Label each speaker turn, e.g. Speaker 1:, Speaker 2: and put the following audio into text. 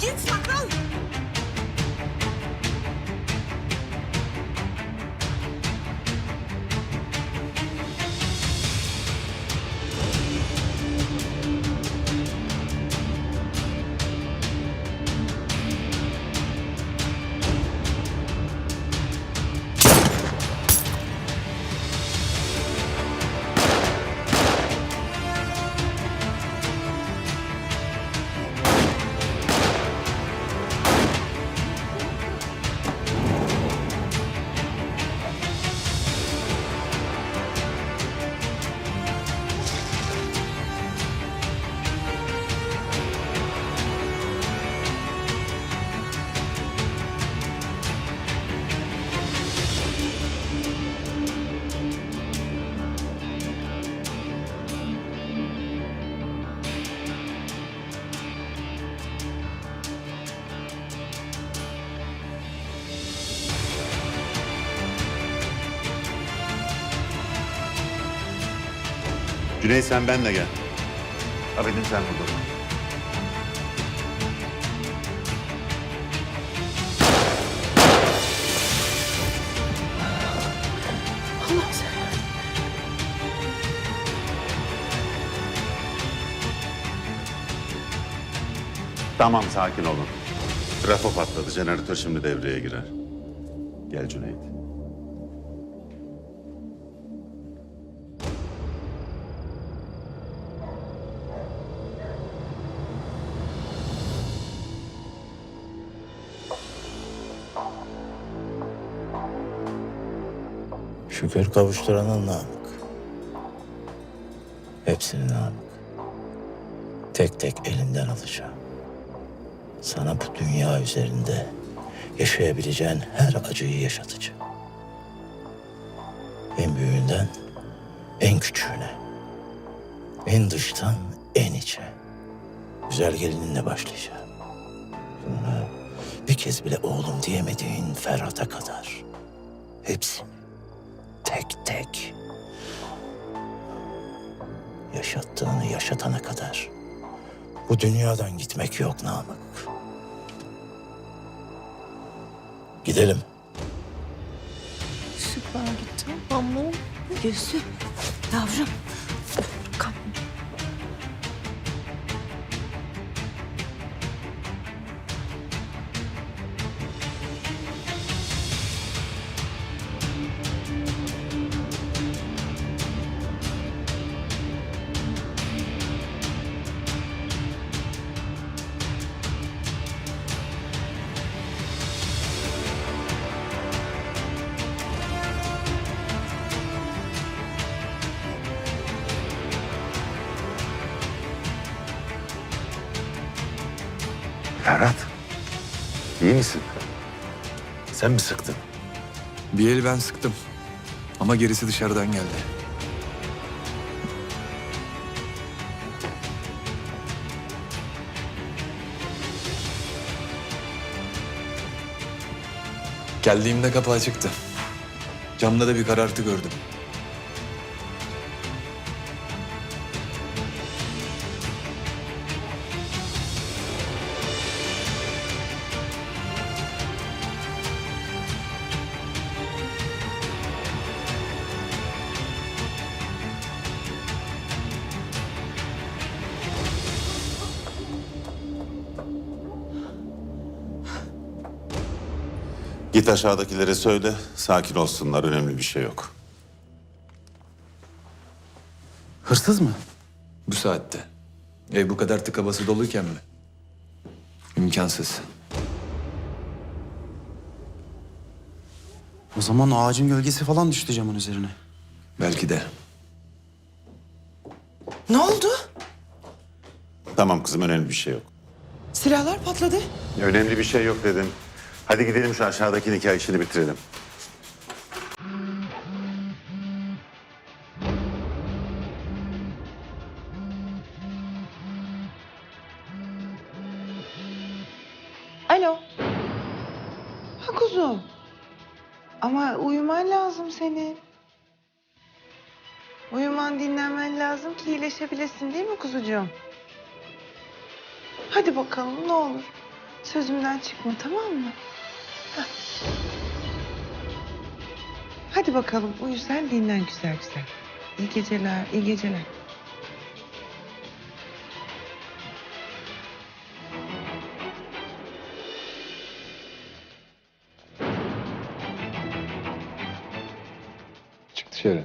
Speaker 1: Git saklan.
Speaker 2: Güney sen benle gel. Abidin sen burada.
Speaker 1: Allah sen.
Speaker 2: Tamam sakin olun. Trafo patladı. Jeneratör şimdi devreye girer. Gel Cüneyt.
Speaker 3: Şükür kavuşturanın namık. Hepsini namık. Tek tek elinden alacağım. Sana bu dünya üzerinde yaşayabileceğin her acıyı yaşatacağım. En büyüğünden en küçüğüne. En dıştan en içe. Güzel gelininle başlayacağım. Sonra bir kez bile oğlum diyemediğin Ferhat'a kadar. Hepsini tek tek. Yaşattığını yaşatana kadar. Bu dünyadan gitmek yok Namık. Gidelim.
Speaker 1: Süper gitti. Ama Gülsüm. Yavrum. Kalk.
Speaker 2: Ferhat. iyi misin? Sen mi sıktın?
Speaker 4: Bir el ben sıktım. Ama gerisi dışarıdan geldi. Geldiğimde kapı açıktı. Camda da bir karartı gördüm.
Speaker 2: Git aşağıdakilere söyle. Sakin olsunlar. Önemli bir şey yok.
Speaker 5: Hırsız mı?
Speaker 4: Bu saatte. Ev bu kadar tıka bası doluyken mi? İmkansız.
Speaker 5: O zaman ağacın gölgesi falan düştü camın üzerine.
Speaker 4: Belki de.
Speaker 1: Ne oldu?
Speaker 2: Tamam kızım önemli bir şey yok.
Speaker 1: Silahlar patladı.
Speaker 2: Önemli bir şey yok dedim. Hadi gidelim şu aşağıdaki nikah işini bitirelim.
Speaker 6: Alo. Ha kuzum. Ama uyuman lazım senin. Uyuman dinlenmen lazım ki iyileşebilesin değil mi kuzucuğum? Hadi bakalım ne olur. Sözümden çıkma tamam mı? Heh. Hadi bakalım uyu sen dinlen güzel güzel. İyi geceler, iyi geceler.
Speaker 4: Çık dışarı.